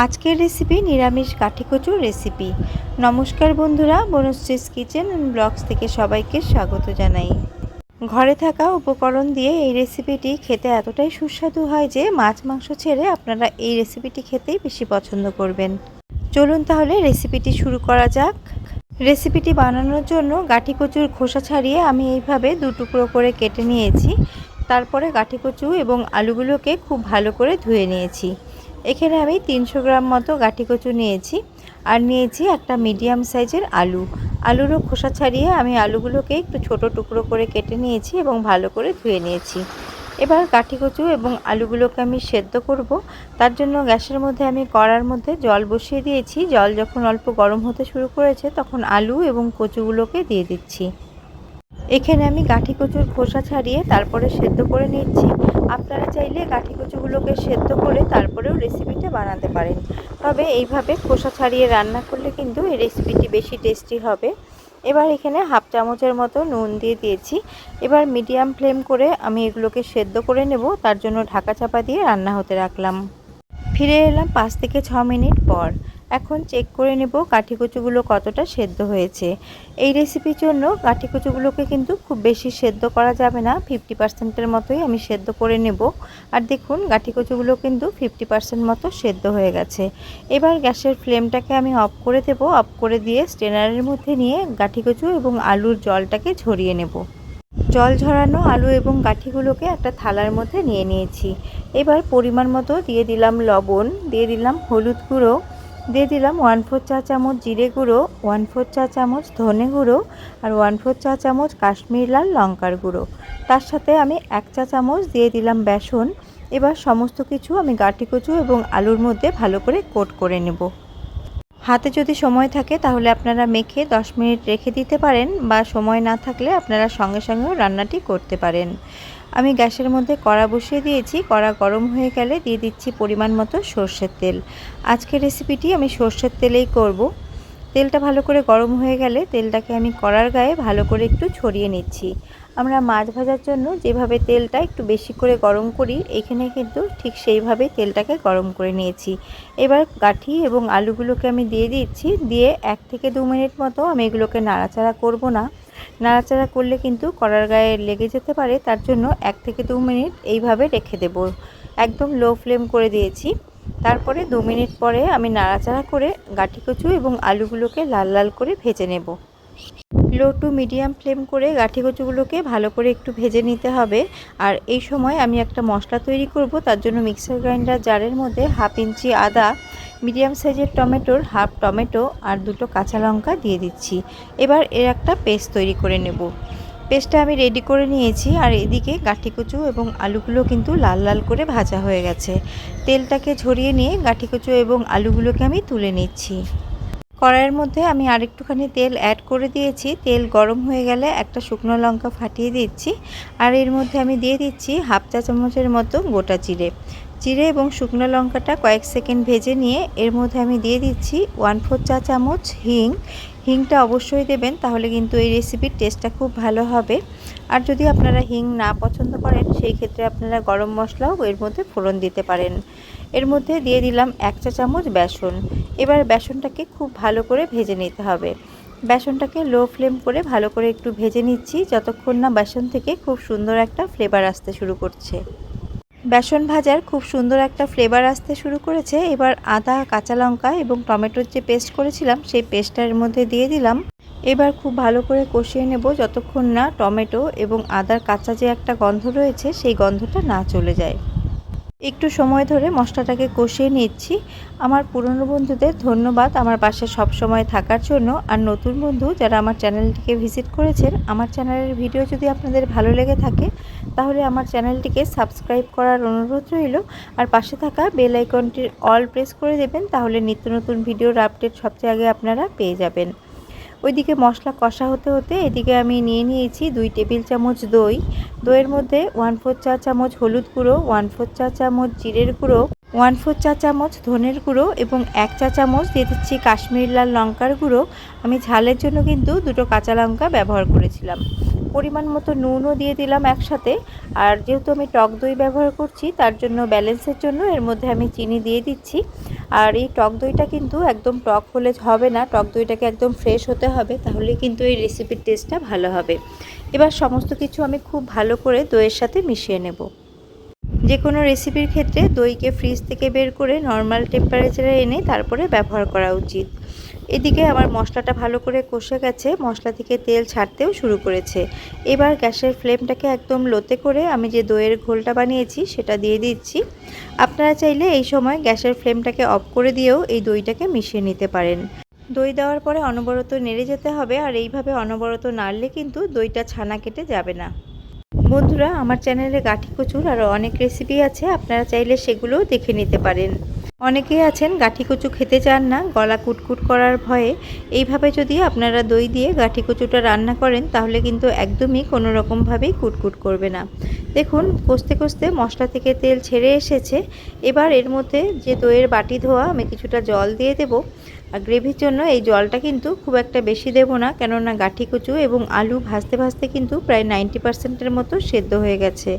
আজকের রেসিপি নিরামিষ কাঠি কচুর রেসিপি নমস্কার বন্ধুরা, বনশ্রীস কিচেন ব্লগস থেকে সবাইকে স্বাগত জানাই। ঘরে থাকা উপকরণ দিয়ে এই রেসিপিটি খেতে এতটাই সুস্বাদু হয় যে মাছ মাংস ছেড়ে আপনারা এই রেসিপিটি খেতেই বেশি পছন্দ করবেন। চলুন তাহলে রেসিপিটি শুরু করা যাক। রেসিপিটি বানানোর জন্য গাঠি কচুর খোসা ছাড়িয়ে আমি এইভাবে দু টুকরো করে কেটে নিয়েছি। তারপরে গাঠি কচু এবং আলুগুলোকে খুব ভালো করে ধুয়ে নিয়েছি। এখানে আমি তিনশো গ্রাম মতো গাঠি কচু নিয়েছি আর নিয়েছি একটা মিডিয়াম সাইজের আলু। আলুরও খোসা ছাড়িয়ে আমি আলুগুলোকে একটু ছোট টুকরো করে কেটে নিয়েছি এবং ভালো করে ধুয়ে নিয়েছি। এবার কাঠি কচু এবং আলুগুলোকে আমি সেদ্ধ করব। তার জন্য গ্যাসের মধ্যে আমি কড়ার মধ্যে জল বসিয়ে দিয়েছি। জল যখন অল্প গরম হতে শুরু করেছে তখন আলু এবং কচুগুলোকে দিয়ে দিচ্ছি। এখানে আমি গাঠি কচুর খোসা ছাড়িয়ে তারপরে সেদ্ধ করে নিচ্ছি। আপনারা চাইলে কাঠি কচুগুলোকে সেদ্ধ করে তারপরেও রেসিপিটা বানাতে পারেন। তবে এইভাবে খোসা ছাড়িয়ে রান্না করলে কিন্তু এই রেসিপিটি বেশি টেস্টি হবে। এবার এখানে হাফ চামচের মতো নুন দিয়ে দিয়েছি। এবার মিডিয়াম ফ্লেম করে আমি এগুলোকে সেদ্ধ করে নেব। তার জন্য ঢাকা চাপা দিয়ে রান্না হতে রাখলাম। ফিরে এলাম পাঁচ থেকে ছ মিনিট পর। এখন চেক করে নেব কাঠি কচুগুলো কতটা সেদ্ধ হয়েছে। এই রেসিপির জন্য কাঠি কচুগুলোকে কিন্তু খুব বেশি সেদ্ধ করা যাবে না ফিফটি পার্সেন্টের মতোই আমি সেদ্ধ করে নেব। আর দেখুন গাঠি কচুগুলো কিন্তু ফিফটি পার্সেন্ট মতো সেদ্ধ হয়ে গেছে। এবার গ্যাসের ফ্লেমটাকে আমি অফ করে দেব। অফ করে দিয়ে স্টেনারের মধ্যে নিয়ে গাঠি কচু এবং আলুর জলটাকে ঝরিয়ে নেব। জল ঝরানো, আলু এবং গাঠিগুলোকে একটা থালার মধ্যে নিয়ে নিয়েছি। এবার পরিমাণ মতো দিয়ে দিলাম লবণ, দিয়ে দিলাম হলুদ গুঁড়ো, দিয়ে দিলাম ওয়ান ফোর চা চামচ জিরে গুঁড়ো ওয়ান ফোর চা চামচ ধনে গুঁড়ো আর ওয়ান ফোর চা চামচ কাশ্মীর লাল লঙ্কার গুঁড়ো। তার সাথে আমি এক চা চামচ দিয়ে দিলাম বেসন। এবার সমস্ত কিছু আমি গাটি কচু এবং আলুর মধ্যে ভালো করে কোট করে নেব। হাতে যদি সময় থাকে তাহলে আপনারা মেখে 10 মিনিট রেখে দিতে পারেন বা সময় না থাকলে আপনারা সঙ্গে সঙ্গেও রান্নাটি করতে পারেন। আমি গ্যাসের মধ্যে কড়া বসিয়ে দিয়েছি, কড়া গরম হয়ে গেলে দিয়ে দিচ্ছি পরিমাণ মতো সর্ষের তেল। আজকের রেসিপিটি আমি সর্ষের তেলেই করব। তেলটা ভালো করে গরম হয়ে গেলে তেলটাকে আমি কড়ার গায়ে ভালো করে একটু ছড়িয়ে নিচ্ছি। আমরা মাছ ভাজার জন্য যেভাবে তেলটা একটু বেশি করে গরম করি, এখানে কিন্তু ঠিক সেইভাবেই তেলটাকে গরম করে নিয়েছি। এবার গাঠি এবং আলুগুলোকে আমি দিয়ে দিচ্ছি, দিয়ে এক থেকে দু মিনিট মতো আমি এগুলোকে নাড়াচাড়া করব না। নাড়াচাড়া করলে কিন্তু কড়ার গায়ে লেগে যেতে পারে, তার জন্য এক থেকে দু মিনিট এইভাবে রেখে দেব। একদম লো ফ্লেম করে দিয়েছি। তারপরে দু মিনিট পরে আমি নাড়াচাড়া করে গাঠি কচু এবং আলুগুলোকে লাল লাল করে ভেজে নেব। লো টু মিডিয়াম ফ্লেম করে গাঠি কচুগুলোকে ভালো করে একটু ভেজে নিতে হবে। আর এই সময় আমি একটা মশলা তৈরি করব, তার জন্য মিক্সার গ্রাইন্ডার জারের মধ্যে হাফ ইঞ্চি আদা, মিডিয়াম সাইজের টমেটোর হাফ টমেটো আর দুটো কাঁচা লঙ্কা দিয়ে দিচ্ছি। এবার এর একটা পেস্ট তৈরি করে নেব। পেস্টটা আমি রেডি করে নিয়েছি, আর এদিকে গাঠি কচু এবং আলুগুলো কিন্তু লাল লাল করে ভাজা হয়ে গেছে। তেলটাকে ঝরিয়ে নিয়ে গাঠি কচু এবং আলুগুলোকে আমি তুলে নিচ্ছি। কড়াইয়ের মধ্যে আমি আরেকটুখানি তেল অ্যাড করে দিয়েছি। তেল গরম হয়ে গেলে একটা শুকনো লঙ্কা ফাটিয়ে দিচ্ছি। আর এর মধ্যে আমি দিয়ে দিচ্ছি হাফ চা চামচের মতো গোটা জিরে। জিরে এবং শুকনো লঙ্কাটা কয়েক সেকেন্ড ভেজে নিয়ে এর মধ্যে আমি দিয়ে দিচ্ছি ওয়ান ফোর চা চামচ হিং। হিংটা অবশ্যই দেবেন, তাহলে কিন্তু এই রেসিপির টেস্টটা খুব ভালো হবে। আর যদি আপনারা হিং না পছন্দ করেন, সেই ক্ষেত্রে আপনারা গরম মশলাও এর মধ্যে ফোড়ন দিতে পারেন। এর মধ্যে দিয়ে দিলাম এক চা চামচ বেসন। এবার বেসনটাকে খুব ভালো করে ভেজে নিতে হবে। বেসনটাকে লো ফ্লেম করে ভালো করে একটু ভেজে নিচ্ছি, যতক্ষণ না বেসন থেকে খুব সুন্দর একটা ফ্লেভার আসতে শুরু করছে। বেসন ভাজার খুব সুন্দর একটা ফ্লেভার আসতে শুরু করেছে। এবার আদা, কাঁচা লঙ্কা এবং টমেটোর যে পেস্ট করেছিলাম, সেই পেস্টটার মধ্যে দিয়ে দিলাম। এবার খুব ভালো করে কষিয়ে নেব যতক্ষণ না টমেটো এবং আদার কাঁচা যে একটা গন্ধ রয়েছে, সেই গন্ধটা না চলে যায়। একটু সময় ধরে মশলাটাকে কষিয়ে নিচ্ছি। আমার পুরনো বন্ধুদের ধন্যবাদ আমার পাশে সব সময় থাকার জন্য। আর নতুন বন্ধু যারা আমার চ্যানেলটিকে ভিজিট করেছেন, আমার চ্যানেলের ভিডিও যদি আপনাদের ভালো লেগে থাকে, তাহলে আমার চ্যানেলটিকে সাবস্ক্রাইব করার অনুরোধ রইল। আর পাশে থাকা বেল আইকনটির অল প্রেস করে দেবেন, তাহলে নিত্য নতুন ভিডিওর আপডেট সবচেয়ে আগে আপনারা পেয়ে যাবেন। ওইদিকে মশলা কষা হতে হতে এদিকে আমি নিয়ে নিয়েছি দুই টেবিল চামচ দই। দইয়ের মধ্যে ওয়ান ফোর চা চামচ হলুদ গুঁড়ো ওয়ান ফোর চা চামচ জিরের গুঁড়ো ওয়ান ফোর চা চামচ ধনের গুঁড়ো এবং এক চা চামচ দিয়ে দিচ্ছি কাশ্মীর লাল লঙ্কার গুঁড়ো। আমি ঝালের জন্য কিন্তু দুটো কাঁচা লঙ্কা ব্যবহার করেছিলাম। পরিমাণ মতো নুনও দিয়ে দিলাম একসাথে। আর যেহেতু আমি টক দই ব্যবহার করছি, তার জন্য ব্যালেন্সের জন্য এর মধ্যে আমি চিনি দিয়ে দিচ্ছি। আর এই টক দইটা কিন্তু একদম টক হলে হবে না, টক দইটাকে একদম ফ্রেশ হতে হবে তাহলে কিন্তু এই রেসিপির টেস্টটা ভালো হবে। এবার সমস্ত কিছু আমি খুব ভালো করে দইয়ের সাথে মিশিয়ে নেব। যে কোনো রেসিপির ক্ষেত্রে দইকে ফ্রিজ থেকে বের করে নর্মাল টেম্পারেচারে এনে তারপরে ব্যবহার করা উচিত। এদিকে আমার মশলাটা ভালো করে কষে গেছে, মশলা থেকে তেল ছাড়তেও শুরু করেছে। এবার গ্যাসের ফ্লেমটাকে একদম লোতে করে আমি যে দইয়ের ঘোলটা বানিয়েছি সেটা দিয়ে দিচ্ছি। আপনারা চাইলে এই সময় গ্যাসের ফ্লেমটাকে অফ করে দিয়েও এই দইটাকে মিশিয়ে নিতে পারেন। দই দেওয়ার পরে অনবরত নেড়ে যেতে হবে আর এইভাবে অনবরত নাড়লে কিন্তু দইটা ছানা কেটে যাবে না। বন্ধুরা, আমার চ্যানেলে গাঠি কচুর আরও অনেক রেসিপি আছে, আপনারা চাইলে সেগুলোও দেখে নিতে পারেন। অনেকেই আছেন গাঠি কচু খেতে চান না, গলা কুটকুট করার ভয়ে। এইভাবে যদি আপনারা দই দিয়ে গাঠি কচুটা রান্না করেন, তাহলে কিন্তু একদমই কোনো রকমভাবেই কুটকুট করবে না। দেখুন, কষতে কষতে মশলা থেকে তেল ছেড়ে এসেছে। এবার এর মধ্যে যে দইয়ের বাটি ধোয়া, আমি কিছুটা জল দিয়ে দেবো। আর গ্রেভির জন্য এই জলটা কিন্তু খুব একটা বেশি দেব না, কেননা গাঠি কচু এবং আলু ভাজতে ভাজতে কিন্তু প্রায় নাইনটি পার্সেন্টের মতো সেদ্ধ হয়ে গেছে।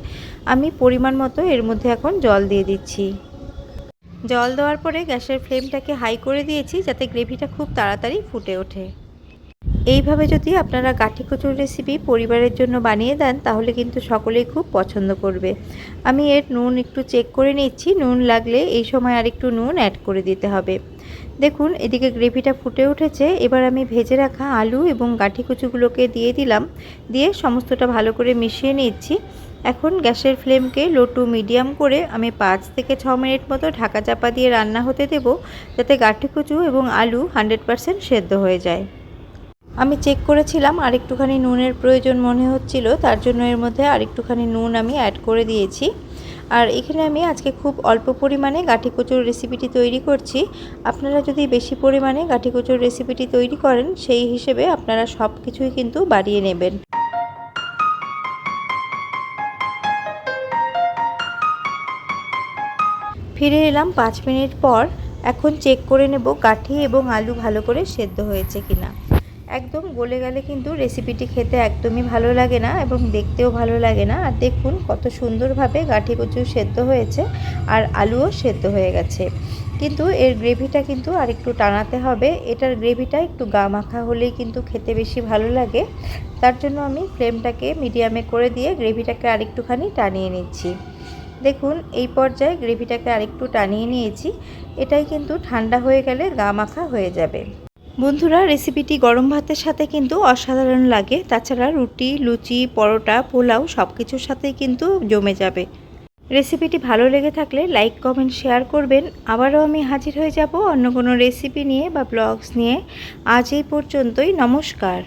আমি পরিমাণ মতো এর মধ্যে এখন জল দিয়ে দিচ্ছি। জল দেওয়ার পরে গ্যাসের ফ্লেমটাকে হাই করে দিয়েছি যাতে গ্রেভিটা খুব তাড়াতাড়ি ফুটে ওঠে। এইভাবে যদি আপনারা গাঠি কচুর রেসিপি পরিবারের জন্য বানিয়ে দেন, তাহলে কিন্তু সকলেই খুব পছন্দ করবে। আমি এর নুন একটু চেক করে নিচ্ছি। নুন লাগলে এই সময় আর একটু নুন অ্যাড করে দিতে হবে। দেখুন, এদিকে গ্রেভিটা ফুটে উঠেছে। এবার আমি ভেজে রাখা আলু এবং গাঠি কচুগুলোকে দিয়ে দিলাম। দিয়ে সমস্তটা ভালো করে মিশিয়ে নিচ্ছি। এখন গ্যাসের ফ্লেমকে লো টু মিডিয়াম করে আমি পাঁচ থেকে ছ মিনিট মতো ঢাকা চাপা দিয়ে রান্না হতে দেব, যাতে গাঠি কচু এবং আলু হান্ড্রেড পারসেন্ট সেদ্ধ হয়ে যায়। আমি চেক করেছিলাম আরেকটুখানি নুনের প্রয়োজন মনে হচ্ছিল, তার জন্য এর মধ্যে আরেকটুখানি নুন আমি অ্যাড করে দিয়েছি। আর এখানে আমি আজকে খুব অল্প পরিমাণে গাঠি কচুর রেসিপিটি তৈরি করছি। আপনারা যদি বেশি পরিমাণে গাঠি কচুর রেসিপিটি তৈরি করেন, সেই হিসেবে আপনারা সব কিছুই কিন্তু বাড়িয়ে নেবেন। ফিরে এলাম পাঁচ মিনিট পর। এখন চেক করে নেব গাঠি এবং আলু ভালো করে সেদ্ধ হয়েছে কিনা। একদম গলে গেলে কিন্তু রেসিপিটি খেতে একদমই ভালো লাগে না এবং দেখতেও ভালো লাগে না। আর দেখুন কত সুন্দরভাবে গাঠি কচু সেদ্ধ হয়েছে আর আলুও সেদ্ধ হয়ে গেছে। কিন্তু এর গ্রেভিটা কিন্তু আর একটু টানাতে হবে। এটার গ্রেভিটা একটু গা মাখা হলেই কিন্তু খেতে বেশি ভালো লাগে। তার জন্য আমি ফ্লেমটাকে মিডিয়ামে করে দিয়ে গ্রেভিটাকে আরেকটুখানি টানিয়ে নিচ্ছি। দেখুন, এই পর্যায়ে গ্রেভিটাকে আরেকটু টানিয়ে নিয়েছি। এটাই কিন্তু ঠান্ডা হয়ে গেলে গা মাখা হয়ে যাবে। বন্ধুরা রেসিপিটি গরম ভাতের সাথে কিন্তু অসাধারণ লাগে। তাছাড়া রুটি, লুচি, পরোটা, পোলাও সব কিছুর সাথেই কিন্তু জমে যাবে। রেসিপিটি ভালো লেগে থাকলে লাইক কমেন্ট শেয়ার করবেন। আবারও আমি হাজির হয়ে যাব অন্য কোনো রেসিপি নিয়ে বা ব্লগস নিয়ে। আজ এই পর্যন্তই, নমস্কার।